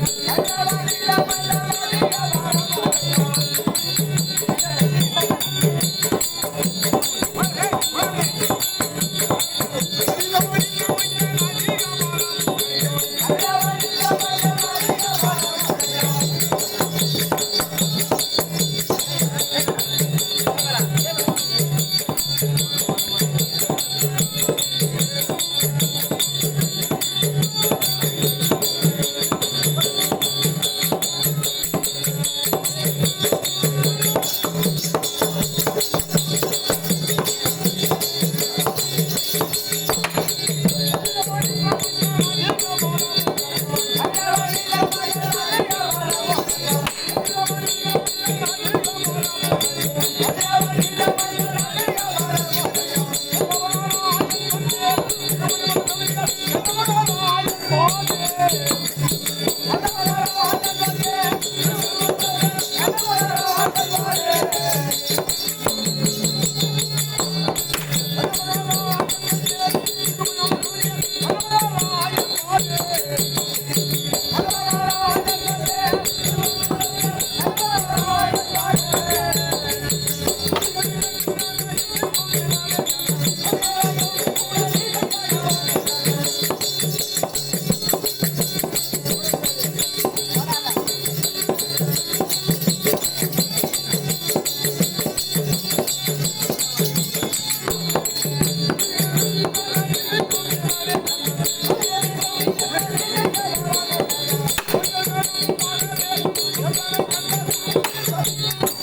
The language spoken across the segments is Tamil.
பாப்பாங்க டேடா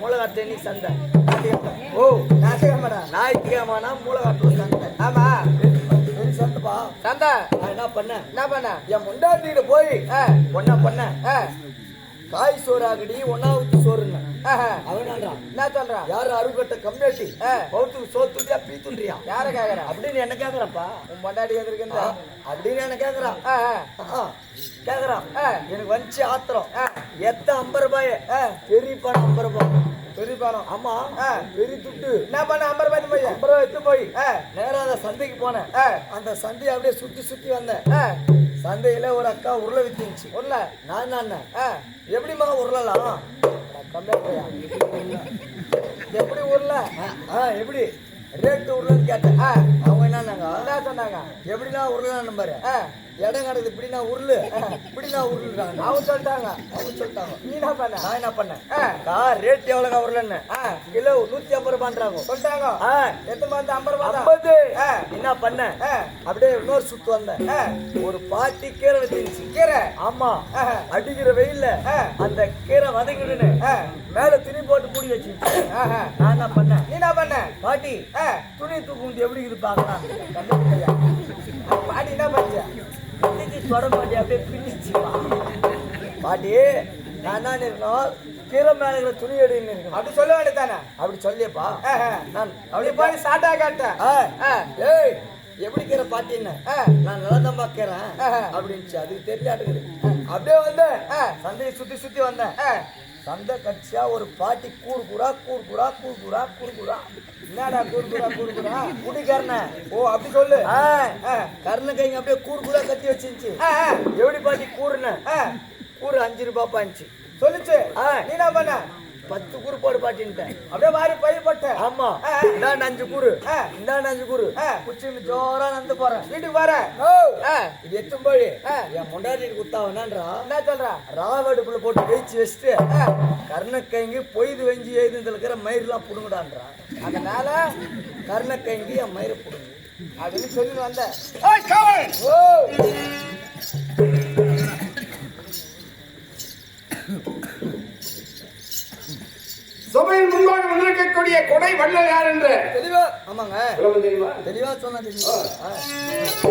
விசாயக்காம மூலகாத்தனி சண்டை ஓ நாசிகமடா ஞாயிற்றுக்கிழமைனா மூலகாட்டு சண்டை ஆமா. சண்டைப்பா சந்தா. நான் என்ன பண்ணேன் என்ன பண்ண? என் முண்டாட்டிட்டு போய் ஒன்னா பண்ணேன் ஆ. காய் சோறு ஆகடி ஒன்னா ஊத்தி சோறுன்னு. அவனான்றான் என்ன சொல்றான்? யாரு அறுபட்ட கம்யூனிட்டி? ஆ. பௌத்துக்கு சோத்துட்டியா பீத்துன்றியா யார கேக்குறா? அப்படின்னு என்ன கேக்குறான்ப்பா? உன் பொண்டாட்டி எதிர்க்கின்ற அப்படின்னு என்ன ஆ, கேக்குறான். எனக்கு வந்துச்சு ஆத்திரம். எத்த ஐம்பது ரூபாய். பெரிய பணம் ஐம்பது ரூபாய். பெரிய பாலம் ஆமா. பெரிய துட்டு. என்ன பண்ண அம்பர் பாத்து போய் எடுத்து போய். ஆ. நேரா அந்த சந்தைக்கு போனேன். அந்த சந்தையை அப்படியே சுத்தி சுத்தி வந்தேன். சந்தையில ஒரு அக்கா உருளை வித்துச்சு உள்ள நான் ஆ. எப்படிமா உருளலாம்? எப்படி உருள? எப்படி? ரேட்டு உருளைன்னு கேட்டேன். அவங்க என்னன்னாங்க? என்ன சொன்னாங்க? எப்படின்னா உருளான்னு பாரு. இடம் கிடக்குது இப்படின்னா உருளு. இப்படின்னா உருளுறாங்க. அவங்க சொல்லிட்டாங்க. அவங்க சொல்லிட்டாங்க. நீ என்ன பண்ண? நான் என்ன பண்ணேன் ஆ. கா ரேட் எவ்வளோங்க உருளைன்னு? கிலோ நூத்தி ஐம்பது ரூபான்றாங்க சொல்லிட்டாங்க. எத்தனை வந்து ஐம்பது ரூபா. ஐம்பது. என்ன பண்ணேன் அப்படியே இன்னொரு சுத்து வந்தேன். ஒரு பாட்டி கீரை வச்சிருந்துச்சு கீரை. ஆமா. அடிக்கிற வெயில்ல. அந்த கீரை வதக்கிடுன்னு ஆ. மேல துணி போட்டு மூடி ஆஹா. நான் என்ன பண்ணேன் நீ என்ன பண்ண? பாட்டி துணி தூக்குண்டு எப்படி கண்டுபிடியா பாட்டி என்ன பண்ண பின்னிச்சு தொட பாட்டி அப்படியே பின்னிச்சு பாட்டி நான் என்ன இருக்கணும் கீரை மேல துணி எடுன்னு இருக்கணும் அப்படி சொல்ல வேண்டியதானே அப்படி சொல்லியப்பா. நான் அப்படி போய் சாட்டா காட்ட? ஆ, ஆ. ஏய் எப்படி கீரை பாட்டின்னு. நான் நல்லா தான் பாக்கிறேன் ஆஹா. அப்படின்ச்சு அதுக்கு தெரியாட்டுக்குது அப்படியே வந்தேன். சந்தையை சுத்தி சுத்தி வந்தேன். சந்தை கட்சியா ஒரு பாட்டி கூறு கூறா கூறு கூறா கூறு கூறா கூறு கூறா என்னடா கூடுக்குறா கூடுக்குறா குடிக்காரன ஓ அப்படி சொல்லு. கருணை கைங்க அப்படியே கூறு கூறா கட்டி வச்சிருந்துச்சு. எப்படி பாட்டி கூறுன? கூறு அஞ்சு ரூபாய் பாஞ்சி சொல்லுச்சு. நீ என்ன பண்ண? பத்து கூறு போடு பாட்டின்ட்டேன். அப்படியே மாறி பை போட்ட ஆமா. இந்தாண்ட அஞ்சு கூறு. இந்தாண்ட அஞ்சு கூறு. ஆ. குச்சின்னு ஜோரா நடந்து போறேன். வீட்டுக்கு வர. ஓ. ஆ. இது எத்தும் போய். என் முண்டாட்டி குத்தாவனான்றா என்ன சொல்றா? ராவடுப்புல போட்டு வெயிச்சு வச்சுட்டு கர்ணக்கைங்கி பொய்து வெஞ்சி எழுதுல இருக்கிற மயிரெல்லாம் புடுங்கடான்றா? அதனால கர்ணக்கைங்கி என் மயிரை புடுங்க. அப்படின்னு சொல்லி வந்த ஓ. வந்திருக்கக்கூடிய கொடை வள்ளல் யார் என்று. தெளிவா ஆமாங்க. தெரியுமா? தெளிவா சொன்னா தெரியும்.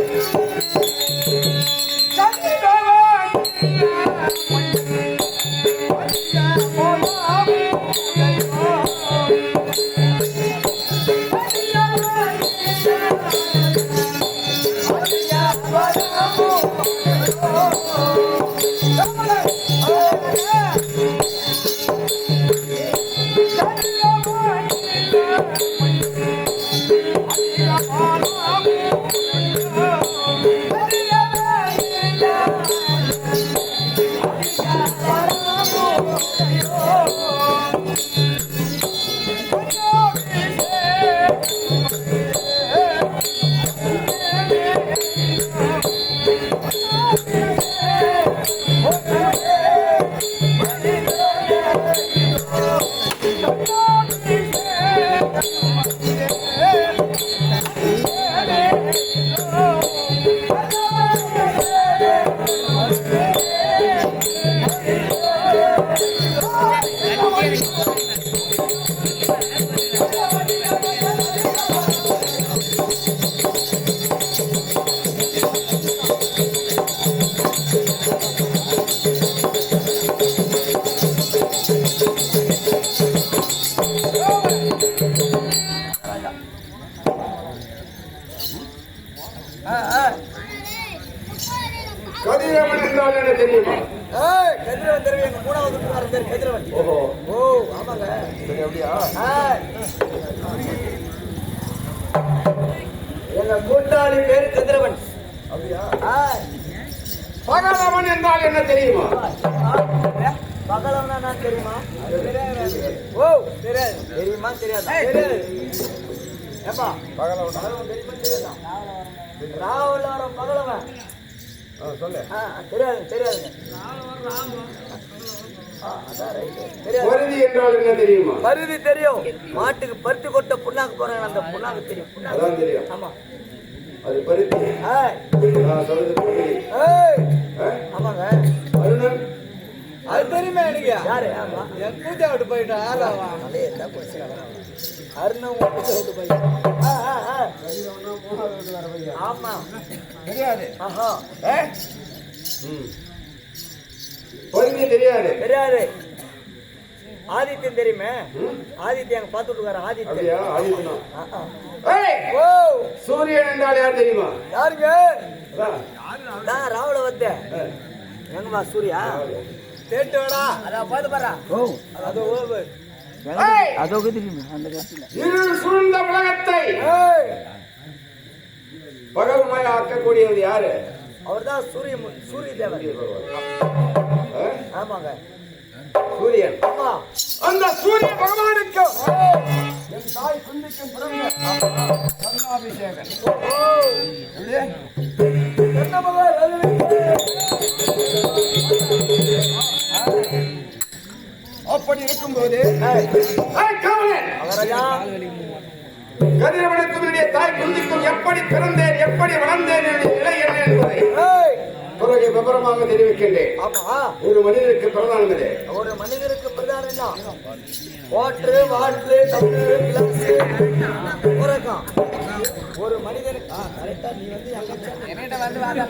கதிரவன் என்றால் என்ன தெரியுமா கதிரவன் தெரியும் மூணாவது குமாரன் பேர் ஓ ஆமாங்க. சரி அப்படியா? எங்க பேர் கதிரவன். அப்படியா? பகலவன் என்றால் என்ன தெரியுமா? பகலவனா தெரியுமா? ஓ தெரியாது. தெரியுமா? தெரியாது. ஏப்பா பகலவன் தெரியுமா? தெரியாதா? ராவுல வர பகலவன் சொல்லு. தெரியாது தெரியாதுங்க. தெரியாது. பருதி என்றால் என்ன தெரியுமா? பருதி தெரியும். மாட்டுக்கு பருத்தி கொட்ட புண்ணாக்கு போறாங்க அந்த புண்ணாக்கு தெரியும். புண்ணாக்கு தெரியும். ஆமா. அது பருத்தி. நான் சொல்றது பருதி ஏய். ஆ? ஆமாங்க. அருணன். அது தெரியுமா எனக்கு. யாரு? ஆமா. என் பூஜை விட்டு போயிட்டான் ஆளாவா அதே தான் போச்சு ஆமா. தெரியாது. ஆஹா. பருதி தெரியாது. தெரியாது. ஆதித்யன் தெரியுமே? ஆதித்யன் அங்க பார்த்துட்டு இருக்காரு ஆதித்யன். ஓ! சூரியன் என்றால் யார் தெரியுமா? யாருங்க. நான் ராவுல வந்தேன். எங்கம்மா சூர்யா? கேட்டு வாடா. அதான் பார்த்து பாரா ஓ. அது ஓவர்! அதோ சூழ்ந்த உலகத்தை ஆக்கக்கூடியவர் யாரு? அவர் தான் சூரிய சூரிய தேவர் ஆ? ஆமாங்க. சூரியன். அந்த சூரிய பகவானுக்கு! என் தாய் குந்திக்கும் பிறந்த கருணாபிஷேகன்? என்ன மகள் மகாராஜா கதிரவனுக்கும் என்னுடைய தாய் குந்திக்கும் எப்படி பிறந்தேன் எப்படி வளர்ந்தேன் என்னுடைய நிலை என்ன என்பதை ஏய். பிறகு விவரமாக தெரிவிக்கின்றேன். ஒரு மனிதனுக்கு பிரதானம் இது. ஒரு மனிதருக்கு பிரதானம் டம்ளரு கிளாஸ் உறக்கம். ஒரு மனிதனுக்கு கரெக்டா நீ வந்து. என்கிட்ட வந்து வாங்க.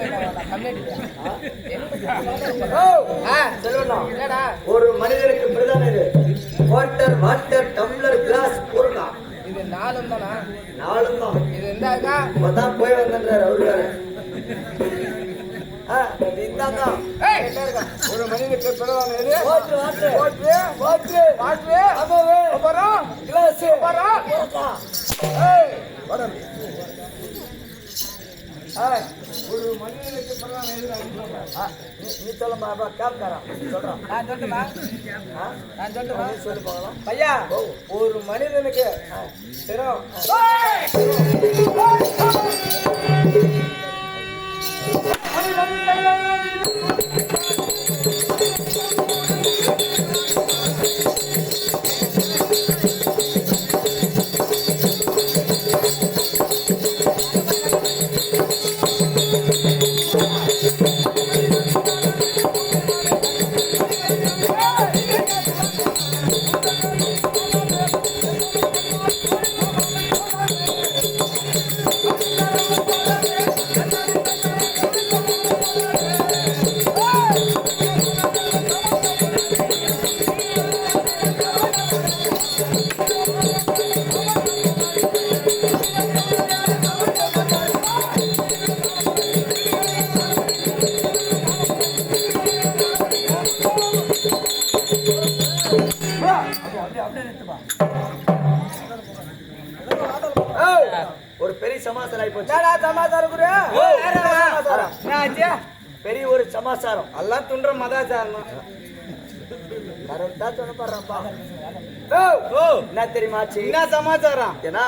ஒரு மனிதனுக்கு பிரதானம் இது. வாட்டர் வாட்டர் டம்ளர் கிளாஸ் உறக்கம் இது நாலும் தானா? நாலும் தான். இது இருந்தாக்கா இப்பதான் போய் வந்தாரு அவரு. ஒரு மனிதனுக்கு பிரதானம் ஒரு மனிதனுக்கு. ஆ, நீ சொல்லமா அப்பா கேப்காரா சொல்றான். நான் சொல்லட்டுமா? ஆ? நான் சொல்லட்டுமா? நீ சொல்லி பார்க்கலாம் ஐயா ஒரு மனிதனுக்கு சமாசாரம் எல்லாம் துன்ற மதாச்சாரம்? கரெக்டா சொல்ல பாடுறப்பா ஓ ஓ என்ன தெரியுமா என்ன சமாச்சாரம்? ஏன்னா?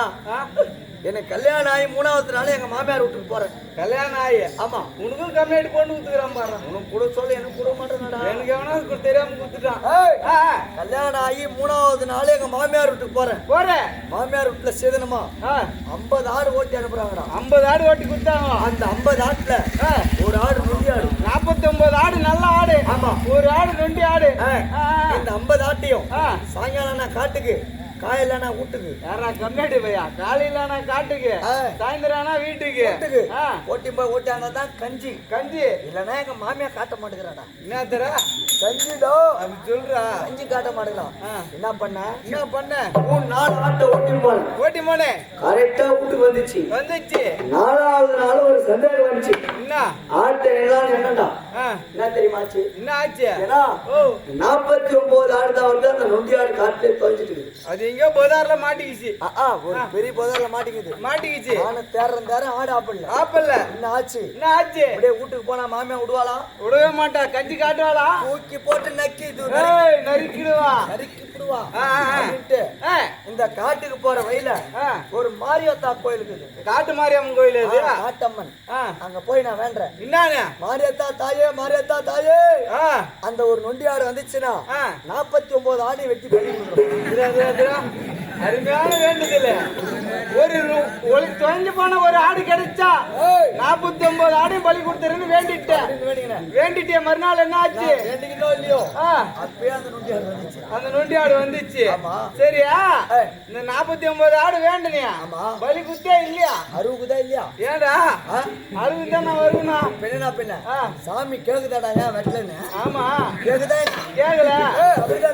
எனக்கு கல்யாணம் ஆகி மூணாவது நாள் எங்க மாமியார் வீட்டுக்கு போறேன். கல்யாணம் ஆயி ஆமா. உனக்கும் கம்ப்ளைண்ட் போட்டு கொடுத்துக்கிறான் பாரு. உனக்கு கூட சொல்ல எனக்கு கூட மாட்டேனடா. எனக்கு எவனா தெரியாம கொடுத்துட்டான். கல்யாணம் ஆகி மூணாவது நாள் எங்க மாமியார் வீட்டுக்கு போறேன். போறேன் மாமியார் வீட்டுல சேதனமா? ஐம்பது ஆடு ஓட்டி அனுப்புறாங்கடா. ஐம்பது ஆடு ஓட்டி கொடுத்தாங்க. அந்த ஐம்பது ஆட்டுல ஆ, ஒரு ஆடு நொண்டி ஆடு நாற்பத்தி ஒன்பது ஆடு நல்ல ஆடு ஆமா. ஒரு ஆ. இந்த ஐம்பது ஆட்டையும். சாயங்காலம் நான் காட்டுக்கு காலையில நான் வீட்டுக்கு. யாரா கம்மியாடி பையா? காலையில நான் காட்டுக்கு ஆனா வீட்டுக்கு. வீட்டுக்கு. ஓட்டி போய் ஓட்டியாங்க தான் கஞ்சி. கஞ்சி. இல்லைன்னா எங்க மாமியார் காட்ட மாட்டேங்கிறாடா. என்ன தர கஞ்சிடோ? அப்படி சொல்றா. கஞ்சி காட்ட மாட்டேங்கிறான். ஆ. என்ன பண்ண? என்ன பண்ண? மூணு நாலு ஆட்டை ஓட்டி போனேன் ஓட்டி மோனே கரெக்டா வீட்டுக்கு வந்துச்சு. வந்துச்சு. நாலாவது நாள் ஒரு சந்தேகம் வந்துச்சு. என்ன? ஆட்டை எல்லாம் என்னடா ஆ, என்ன ஆச்சு ஏன்னா ஓ. நாற்பத்தி ஒன்பது ஆடு தான் வந்து அந்த நொண்டி ஆடு காட்டிலே தொலைஞ்சிட்டு இருக்குது அது எங்கேயோ பொதார்ல மாட்டிக்கிச்சு. ஆ, ஆ, ஒரு பெரிய புதர்ல மாட்டிக்குது. மாட்டிக்கிச்சு. நானும் தேடுறேன் தேடுறேன் ஆடு ஆப்பிடல ஆப்பல்ல என்ன ஆச்சு? என்ன ஆச்சு? அப்படியே வீட்டுக்கு போனா மாமியா விடுவாளா? விடவே மாட்டா. கஞ்சி காட்டுவாளா? தூக்கி போட்டு நக்கி நறுக்கிடுவா. நறுக்கி அப்படின்ட்டு. ஆ, இந்த காட்டுக்கு போற வழியில. ஒரு மாரியாத்தா கோயில் இருக்குது. காட்டு மாரியம்மன் கோயில் இது? காட்டம்மன். அங்க போய் நான் வேண்டேன் என்னன்னு மாரியத்தா தாயே மாரியத்தா தாயே. அந்த ஒரு நொண்டி ஆடு வந்துச்சுன்னா. நாற்பத்தி ஒன்பது ஆடு வெட்டி பண்ணி அருமையான வேண்டுதல். ஒரு ஒரு தொலைஞ்சு போன ஒரு ஆடு கிடைச்சா நாற்பத்தி ஒன்பது ஆடையும் பலி கொடுத்துருன்னு வேண்டிட்டேன். வேண்டிக்கிறேன் வேண்டிட்டே மறுநாள் என்ன ஆச்சு? அந்த நொண்டி ஆடு வந்துச்சு. ஆடு. சரியா. இந்த நாற்பத்தி ஒன்பது ஆடு வேண்டனியா. பலி குத்தே இல்லையா? அறுபதா இல்லையா? ஏடா? அறுபது தான் நான் வருவனா? பெண்ணா ஆ. சாமி கேக்குதாடா வெட்டலன்னு? ஆமா. கேக்குதா? கேக்கல.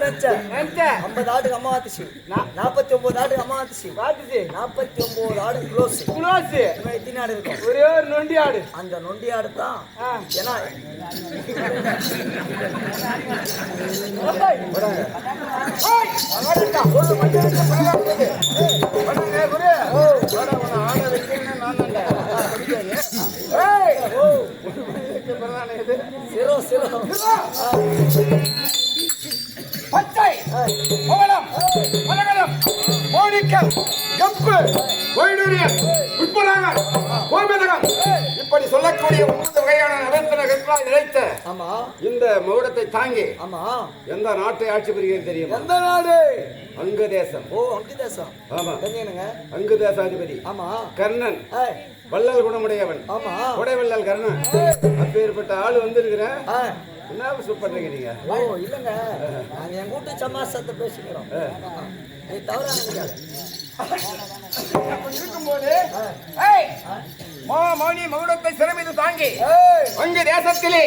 நினைச்சேன். நினைச்சேன். ஐம்பது ஆட்டுக்கு அம்மா ஆத்துச்சு. நான் நாற்பத்தி ஒன்பது ஆட்டுக்கு அம்மா ஆத்துச்சு பாத்துச்சு நாற்பத்தி ஒன்பது ஆடு க்ளோஸ் குளோஸ் எத்தனை ஆடு இருக்கும்? ஒரே ஒரு நொண்டி ஆடு. அந்த நொண்டி ஆடு தான். ஏன்னா சிரோ சிரோ. பச்சை. பவளம் மோனிக்கம் கப்பு. வைடூரியம் புஷ்பராகம் கோமேதகம் இப்படி சொல்லக்கூடிய ஒன்பது வகையான நவரத்தன கற்களால் நிலைத்த இந்த மகுடத்தை தாங்கி ஆமா. எந்த நாட்டை ஆட்சி புரிகிறது தெரியுமா? எந்த நாடு? அங்க தேசம். ஓ அங்கு தேசம். ஆமா. தெரியுங்க அங்கு தேசாதிபதி. ஆமா. கர்ணன். வள்ளல் குணமுடையவன். ஆமா. கொடைவள்ளல் கர்ணன். அப்பேற்பட்ட ஆள் வந்திருக்கிற ஆ. என்ன சூப் பண்றீங்க நீங்க ஓ இல்லங்க. நாங்க என் கூட்டு சமாசத்தை பேசிக்கிறோம். நீ தவறா இருக்கும்போது மௌனி மகுடத்தை சிறமிது தாங்கி அங்கு தேசத்திலே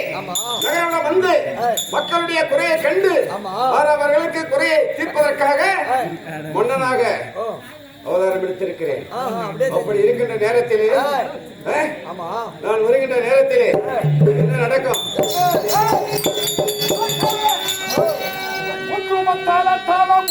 வந்து. மக்களுடைய குறையை கண்டு ஆமா. அவரவர்களுக்கு குறையை தீர்ப்பதற்காக ஏய். அவதாரம் எடுத்திருக்கிறேன். அப்படி இருக்கின்ற நேரத்திலே நான் வருகின்ற நேரத்திலே என்ன நடக்கும்? ஒற்றுமத்தால தாளம்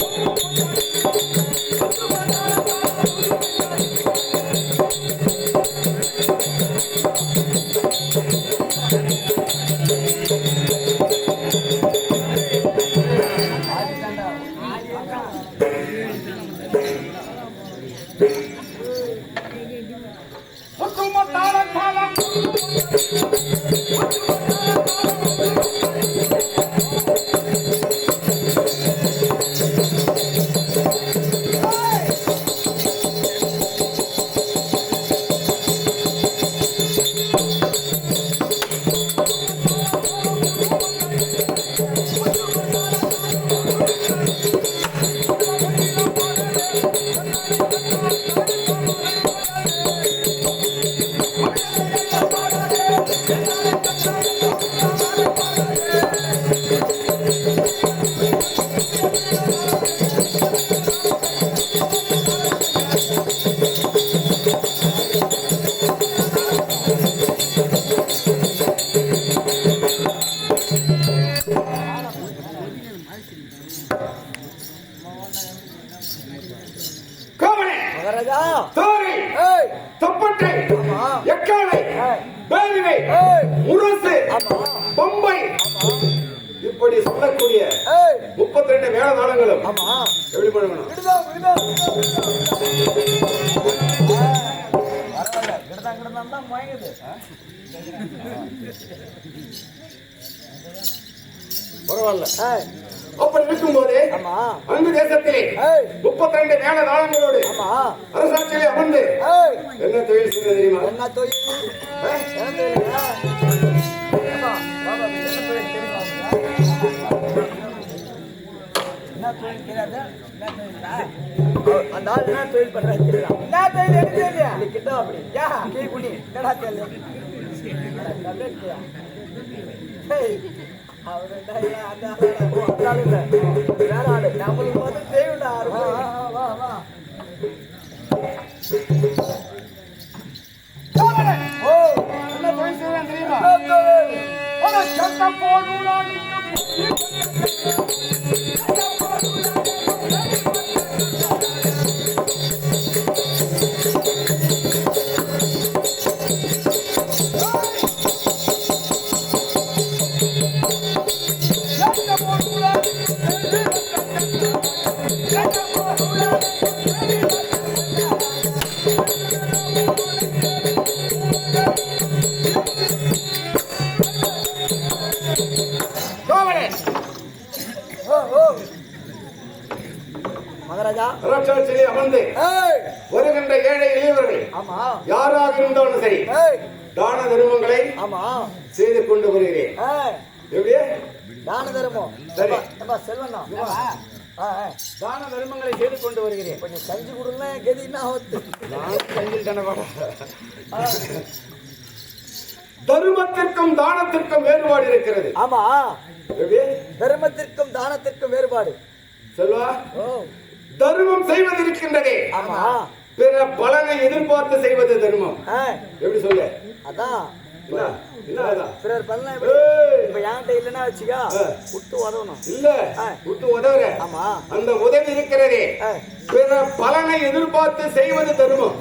சொல்லக்கூடிய முப்பத்தி ரெண்டு மேளதாளங்களும் ஆமா. எப்படி பண்ணணும் பரவாயில்ல. அப்படி இருக்கும்போது அங்கு தேசத்திலே முப்பத்தி ரெண்டு மேளதாளங்களோடு ஆமா. அரசாட்சியிலே அமர்ந்து என்ன தொழில் செய்ய தெரியுமா? என்ன தொழில்? என்ன தொழில் தெரியுமா? என்ன தொழில் தெரியாதா? என்ன தொழில்டா? அந்த ஆள் என்ன தொழில் பண்றாரு? என்ன கிட்ட அப்படி. யா, குனி. என்னடா தெரியல? நம்மளுக்கு. ஓ, என்ன தெரியுமா கொஞ்சம் செஞ்சு கொடுங்க கெதி என்ன ஆகுது? நான் தர்மத்திற்கும் தானத்திற்கும் வேறுபாடு இருக்கிறது. ஆமா. தர்மத்திற்கும் தானத்திற்கும் வேறுபாடு. செல்வா ஓ. தர்மம் செய்வது இருக்கின்றதே. ஆமா. பிற பலனை எதிர்பார்த்து செய்வது தர்மம். எப்படி சொல்லு? அதான். பிறர் பண்ணலாம் இப்ப என்கிட்ட இல்லைன்னா வச்சுக்கா. விட்டு உதவணும். இல்ல. விட்டு உதவுற. ஆமா. அந்த உதவி இருக்கிறதே. பிற பலனை எதிர்பார்த்து செய்வது தர்மம்.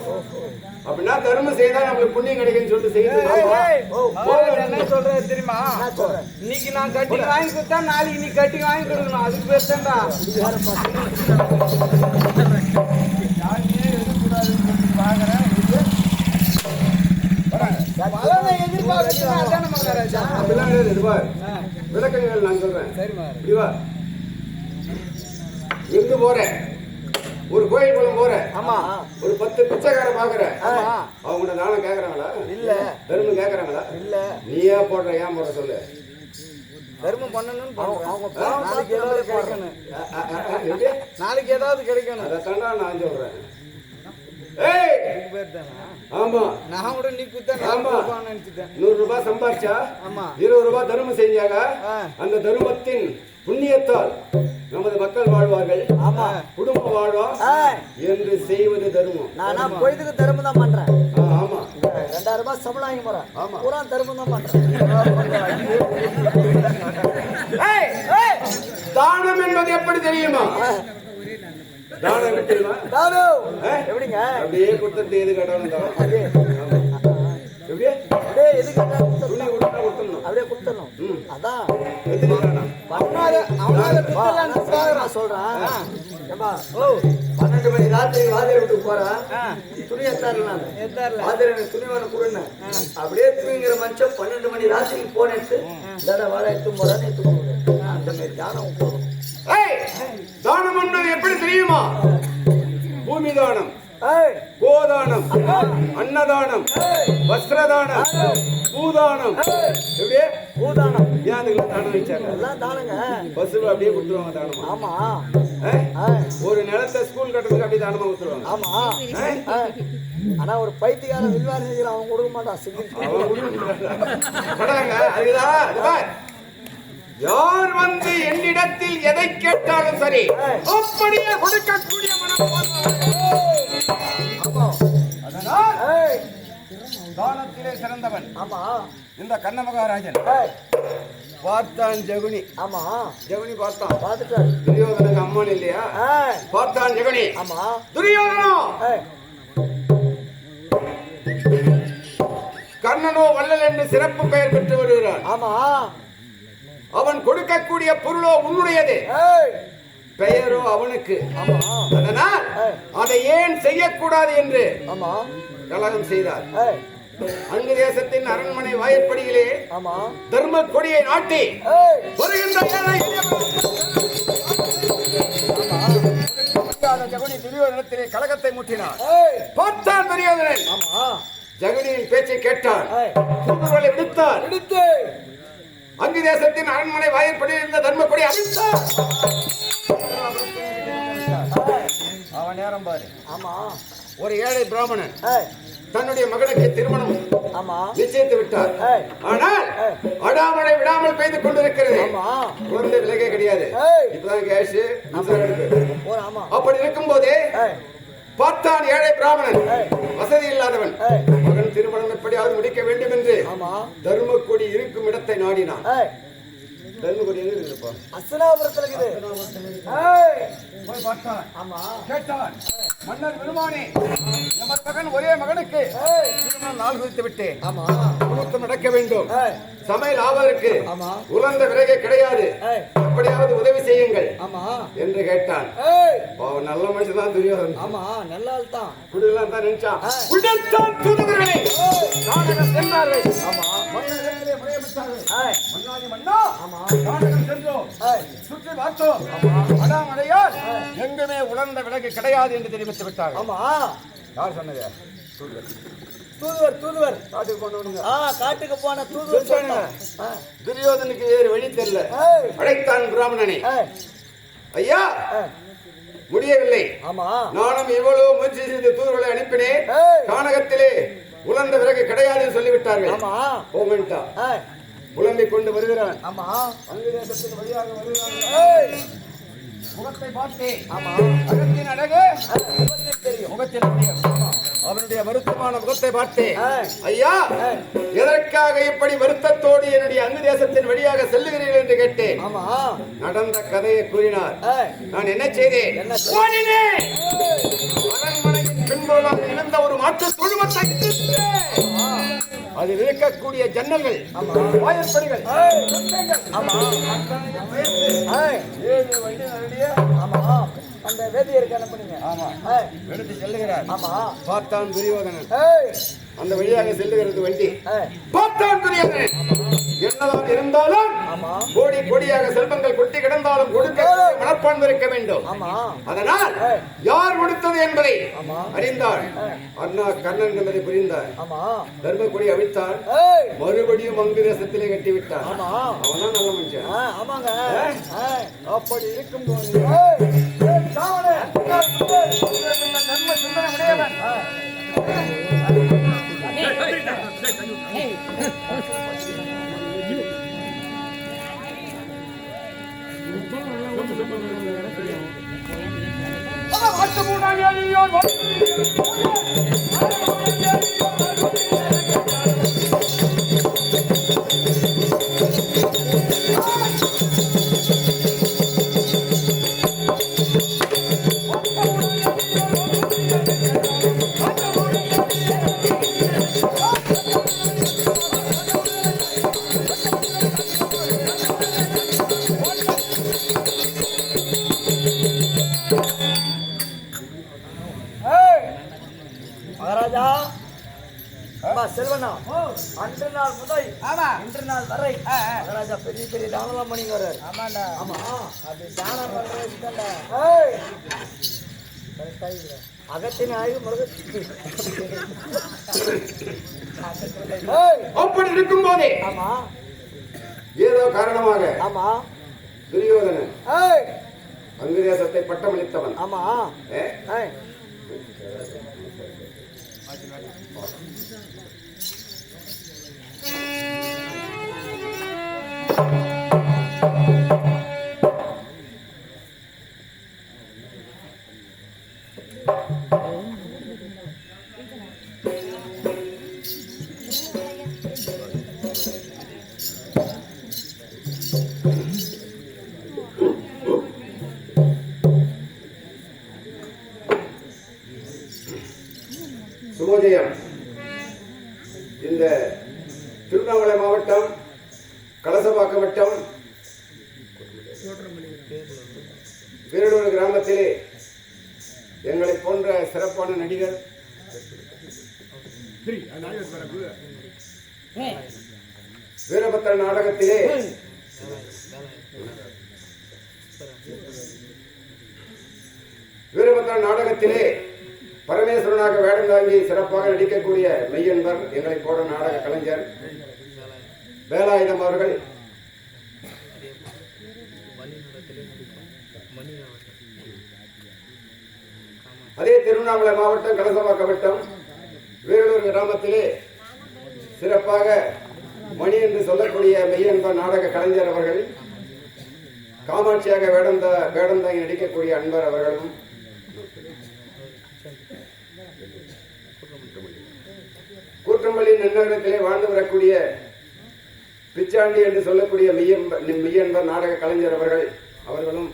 அப்படின்னா தர்மம் செய்தா நம்மளுக்கு புண்ணியம் கிடைக்கும்னு சொல்லிட்டு ஓ, என்ன சொல்றது தெரியுமா? இன்னைக்கு நான் கட்டி வாங்கி கொடுத்தா நாளைக்கு நீ கட்டி வாங்கி கொடுக்கணும். அதுக்கு பேர் தான்டா பலனை அப்படிலாம் கிடையாது விளக்கங்கள் நான் சொல்றேன் சரி மகாராஜா இப்படி வா இருந்து போறேன் ஒரு கோயில் குளம் போறேன் ஆமா ஒரு பத்து பிச்சைக்கார பாக்குற ஆமா. அவங்க நானும் கேக்குறாங்களா இல்ல தர்மம் கேக்குறாங்களா இல்ல நீயே போடுற ஏன் போட சொல்லு தர்மம் பாவம் நாளைக்கு ஏதாவது. கிடைக்கணும்? நாளைக்கு ஏதாவது கிடைக்கணும் நான் சொல்றேன் ஏய் இதுக்கு பேர் தானா ஆமா. நான் கூட நீ குத்தா ஆமா. நான் நினைச்சிட்டேன் நூறு ரூபாய் சம்பாரிச்சா? ஆமா. இருபது ரூபாய் தர்மம் செஞ்சாங்க ஆ. அந்த தர்மத்தின் புண்ணியத்தால் நமது மக்கள் வாழ்வார்கள். ஆமா. குடும்பம் வாழ்வா? ஏய், என்று செய்வது தர்மம். நானா பொழுதுக்கு தர்மம் தான் பண்றேன் ஆமா. ரெண்டாயிரம் ரூபாய் சம்பளம் வாங்கி போறேன். ஆமா. பூரா தர்மம் தான் பண்றேன் தானம் என்பது எப்படி தெரியுமா? தானம் எப்படி தெரியுமா? தானு ஆ? எப்படிங்க? அப்படியே கொடுத்துட்டு எது கேட்டாலும் தானம் அப்படியே. எப்படியே அப்படியே எது கேட்டாலும் துணி கொடுத்துடணும். கொடுத்தா கொடுத்துடணும். அப்படியே கொடுத்துடணும். அதான். தானம் அவனால நான் சொல்றேன், ஏம்பா, ஓ பன்னெண்டு மணி ராத்திரி வாதிரை வீட்டுக்கு போறேன் துணி எத்தார்ல வாதிரை எனக்கு துணி வேணும் கொடுங்க அப்படியே தூங்கிற மனுஷன் பன்னெண்டு மணி ராத்திரிக்கு போனேட்டு தட வாழை எடுத்து போறான்னு எடுத்து அந்த மாதிரி தானம் போதும் தானம் என்பது எப்படி தெரியுமா? பூமி தானம் கோதானம் அன்னதானம் வஸ்திரதானம் பூதானம். எப்படியே பூதானம். ஏன் தானம் வச்சாங்க? தானுங்க. பசுவை அப்படியே கொடுத்துருவாங்க தானமா? ஆமா. ஒரு நிலத்தை ஸ்கூல் கட்டுறதுக்கு அப்படியே தானமா கொடுத்துருவாங்க? ஆமா. ஆனா ஒரு பைத்தியக்காரன் வில்வாரி செய்யறான் அவன் கொடுக்க மாட்டான். சிங்கிள் அதுதான். யார் வந்து என்னிடத்தில் எதை கேட்டாலும் சரி அப்படியே கொடுக்கக்கூடிய தானத்திலே சிறந்தவன் ஆமா. இந்த கண்ணமகாராஜன். ஏய். பார்த்தான் ஜெகுனி. ஆமா. ஜெகுனி பார்த்தான். பாத்துட்டாரு துரியோதனுக்கு அம்மன் இல்லையா? பார்த்தான் ஜெகுனி. ஆமா. துரியோதனோ? ஏய். கர்ணனோ வள்ளல் என்று சிறப்பு பெயர் பெற்று வருகிறான் ஆமா. அவன் கொடுக்கக்கூடிய பொருளோ உன்னுடையது. பெயரோ அவனுக்கு. அதனால். அதை ஏன் செய்யக்கூடாது என்று கலகம் செய்தார். அங்கு தேசத்தின் அரண்மனை வாயிற்படியிலே தர்ம கொடியை நாட்டி வருகின்ற துரியோதனத்திலே கலகத்தை முட்டினார். பார்த்தான் துரியோதனன் ஆமா. ஜெகனியின் பேச்சை கேட்டான் விடுத்தார். எடுத்து அங்கு தேசத்தின் அரண்மனை வாயிற்படியில் இருந்த தர்ம கொடி அழித்தார் ஏய் அவன் நேரம் பாரு. ஆமா. ஒரு ஏழை பிராமணன் தன்னுடைய மகனுக்கு திருமணம் நிச்சயித்து விட்டார். ஆனால் அடாமழை விடாமல் பெய்து கொண்டிருக்கிறது. ஆமா. குழந்தை விலகே கிடையாது. இப்பதான் கேஷ் அப்படி இருக்கும்போது பார்த்தான் ஏழை பிராமணன். வசதி இல்லாதவன். மகன் திருமணம் எப்படியாவது முடிக்க வேண்டும் என்று ஆமா. தர்மக்கொடி இருக்கும் இடத்தை நாடினான் தர்மக்கொடி எங்க போய் பார்த்தான் ஆமா. கேட்டான் மன்னர் பெருமானே எமது மகன் ஒரே மகனுக்கு திருமணம் நாள் குறித்து விட்டு ஆமா. முகூர்த்தம் நடக்க வேண்டும். சமையல் ஆவதற்கு ஆமா. உலர்ந்த விறகே கிடையாது. எப்படியாவது உதவி செய்யுங்கள் ஆமா. என்று கேட்டான். நல்ல மனுஷன் தான் துரியோதன். ஆமா நல்ல தான் குடிலாம் தான் நினைச்சான் சென்றார்கள் ஆமா. மன்னாதி மன்னா. ஆமா. சென்றோம். ஏய். சுற்றி பார்த்தோம். ஆமா. அடாமடையால் எங்குமே உலர்ந்த விலகு கிடையாது என்று தெரிவித்து விட்டார்கள். ஆமா. யார் சொன்னது? தூதுவர். தூதுவர் காட்டுக்கு போனவனுங்க ஆ காட்டுக்கு போன தூதுவர் சொன்னான். ஆ. துரியோதனுக்கு வேறு வழி தெரியல. அழைத்தான் பிராமணனே. ஐயா முடியவில்லை. ஆமா. நானும் இவ்வளவு முயற்சி செய்து தூதுவர்களை அனுப்பினேன். கானகத்திலே உலர்ந்த விறகு கிடையாது என்று சொல்லிவிட்டார்கள். ஆமா. போங்கன்ட்டா. கொண்டு வருகிறான் ஆமா. அங்கு தேசத்தின் வழியாக வருகிறான். ஏய். முகத்தை பார்த்தே. ஆமா. அகத்தின் அழகு. ஆ, இவனுக்கு தெரியும். முகத்தின் அழகு. அவனுடைய வருத்தமான முகத்தை பார்த்தே. ஐயா. எதற்காக இப்படி வருத்தத்தோடு என்னுடைய அங்கு தேசத்தின் வழியாக செல்லுகிறீர்கள் என்று கேட்டேன். ஆமா. நடந்த கதையை கூறினார். நான் என்ன செய்தேன்? என்ன செய்த? ஓடினேன். இருந்த ஒரு மாற்று தொழுவத்தை அதில் இருக்கக்கூடிய ஜன்னல்கள் வாயிற்படிகள் வண்டி அந்த வேதியருக்கு அனுப்புனீங்க ஆமா எடுத்து செல்லுகிறார் ஆமா பார்த்தான் துரியோதனன். அந்த வழியாக செல்லுகிறது வண்டி. பார்த்தான் துரியோதனன். என்னதான் இருந்தாலும் ஆமா. கோடி கோடியாக செல்வங்கள் கொட்டி கிடந்தாலும் கொடுக்க மனப்பான்மை இருக்க வேண்டும். ஆமா. அதனால். யார் கொடுத்தது என்பதை ஏய். அண்ணா கண்ணன் என்பதை புரிந்தார். அவிழ்த்தாள் ஏய். மறுபடியும் அங்கு தேசத்திலே கட்டிவிட்டான் ஆமா. அவனா நல்ல மனுஷன் அப்படி இருக்கும் நன்மை சிந்தனை உடையவன் ஏய் அப்படி இருக்கும் போதே ஆமா. ஏதோ காரணமாக ஆமா. துரியோதனன் ஏய்! அங்கு தேசத்தை பட்டமளித்தவன். ஆமா. ஏ? ஏய்! கிராமத்திலே எங்களை போன்ற சிறப்பான நடிகர் வீரபத்திர நாடகத்திலே வீரபத்திர நாடகத்திலே பரமேஸ்வரனாக வேடம் தாங்கி சிறப்பாக நடிக்கக்கூடிய மெய்யன்பர் எங்களை போன்ற நாடக கலைஞர் வேலாயுதம் அவர்கள் அதே திருவண்ணாமலை மாவட்டம் கலசமாக்க வட்டம் வீரலூர் கிராமத்திலே சிறப்பாக மணி என்று சொல்லக்கூடிய மெய்யன்ப நாடக கலைஞர் அவர்கள் காமாட்சியாக வேடம் வேடம் நடிக்கக்கூடிய அன்பர் அவர்களும் கூற்றம்பள்ளி நன்னகரத்திலே வாழ்ந்து வரக்கூடிய பிச்சாண்டி என்று சொல்லக்கூடிய மெய்யன்பர் மெய்யன்பர் நாடக கலைஞர் அவர்கள் அவர்களும்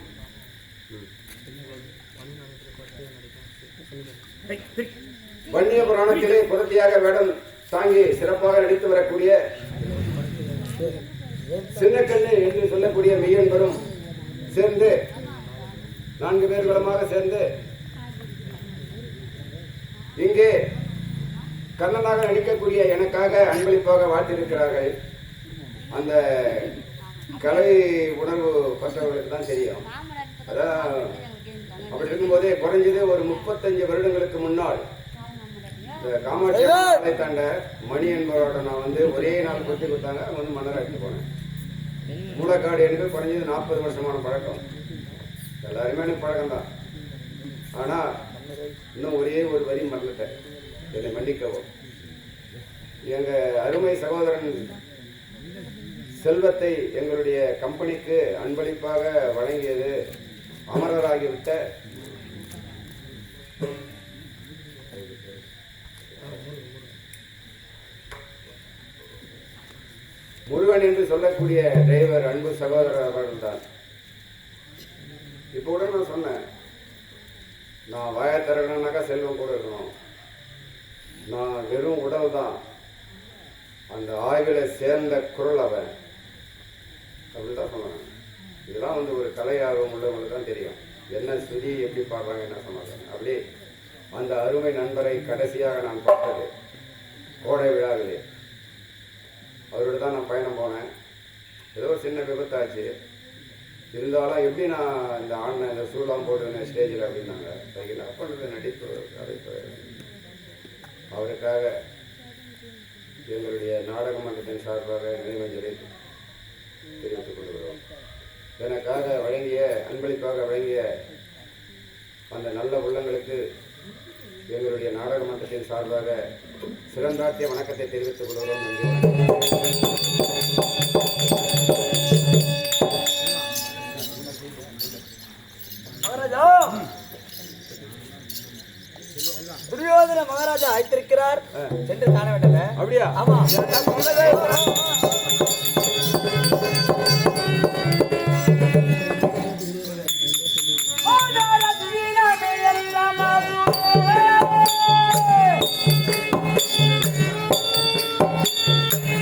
வன்னிய புராணத்திலே புரட்டியாக வேடம் தாங்கி சிறப்பாக நடித்து வரக்கூடிய சின்னக்கண்ணு என்று சொல்லக்கூடிய மெய்யன்பரும் சேர்ந்து நான்கு பேர் பலமாக சேர்ந்து இங்கே கண்ணனாக நடிக்கக்கூடிய எனக்காக அன்பளிப்பாக வாழ்த்திருக்கிறார்கள் அந்த கலை உணர்வு பற்றவர்களுக்கு தான் தெரியும். அதான் அப்படி இருக்கும்போதே குறைஞ்சது ஒரு முப்பத்தஞ்சு வருடங்களுக்கு முன்னால். இந்த காமாட்சி தாண்ட மணி என்பவரோட நான் வந்து ஒரே நாள் கொத்தி கொடுத்தாங்க அவங்க வந்து மன்னராக எடுத்து போனேன். மூலக்காடு என்று குறைஞ்சது நாற்பது வருஷமான பழக்கம். எல்லாருமே எனக்கு பழக்கம் தான் ஆனா இன்னும் ஒரே ஒரு வரி மறந்துட்டேன். என்னை மன்னிக்கவும். எங்க அருமை சகோதரன் செல்வத்தை எங்களுடைய கம்பெனிக்கு அன்பளிப்பாக வழங்கியது அமரராகிவிட்ட என்று சொல்லக்கூடிய டிரைவர் அன்பு சகோதரர் அவர்கள் தான் இப்போ கூட நான் சொன்னேன். நான் வாய திறக்கணும்னாக்கா செல்வம் கூட இருக்கணும். நான் வெறும் உடல் தான். அந்த ஆய்வில் சேர்ந்த குரல் அவன். அப்படிதான் சொன்னாங்க இதெல்லாம் வந்து ஒரு கலை ஆர்வம் உள்ளவங்களுக்கு தான் தெரியும். என்ன ஸ்ருதி எப்படி பாடுறாங்க என்ன சொன்னாங்க. அப்படியே அந்த அருமை நண்பரை கடைசியாக நான் பார்த்தது. கோடை விழாவிலே. அவரோட தான் நான் பயணம் போனேன். ஏதோ ஒரு சின்ன விபத்தாச்சு. இருந்தாலும் எப்படி நான் இந்த ஆடின இந்த சூழலாம் போட்டுருந்தேன் ஸ்டேஜில் அப்படின்னாங்க. அதுக்கு என்ன பண்ணுறது நடிப்பு நடிப்பு அவருக்காக எங்களுடைய நாடக மன்றத்தின் சார்பாக நினைவஞ்சலி தெரிவித்துக் கொள்கிறோம். எனக்காக வழங்கிய அன்பளிப்பாக வழங்கிய அந்த நல்ல உள்ளங்களுக்கு எங்களுடைய நாடக மன்றத்தின் சார்பாக சிறந்தாத்திய வணக்கத்தை தெரிவித்துக் கொள்கிறோம். துரியோதன மகாராஜா அழைத்திருக்கிறார் சென்று காண வேண்டல அப்படியா? ஆமா.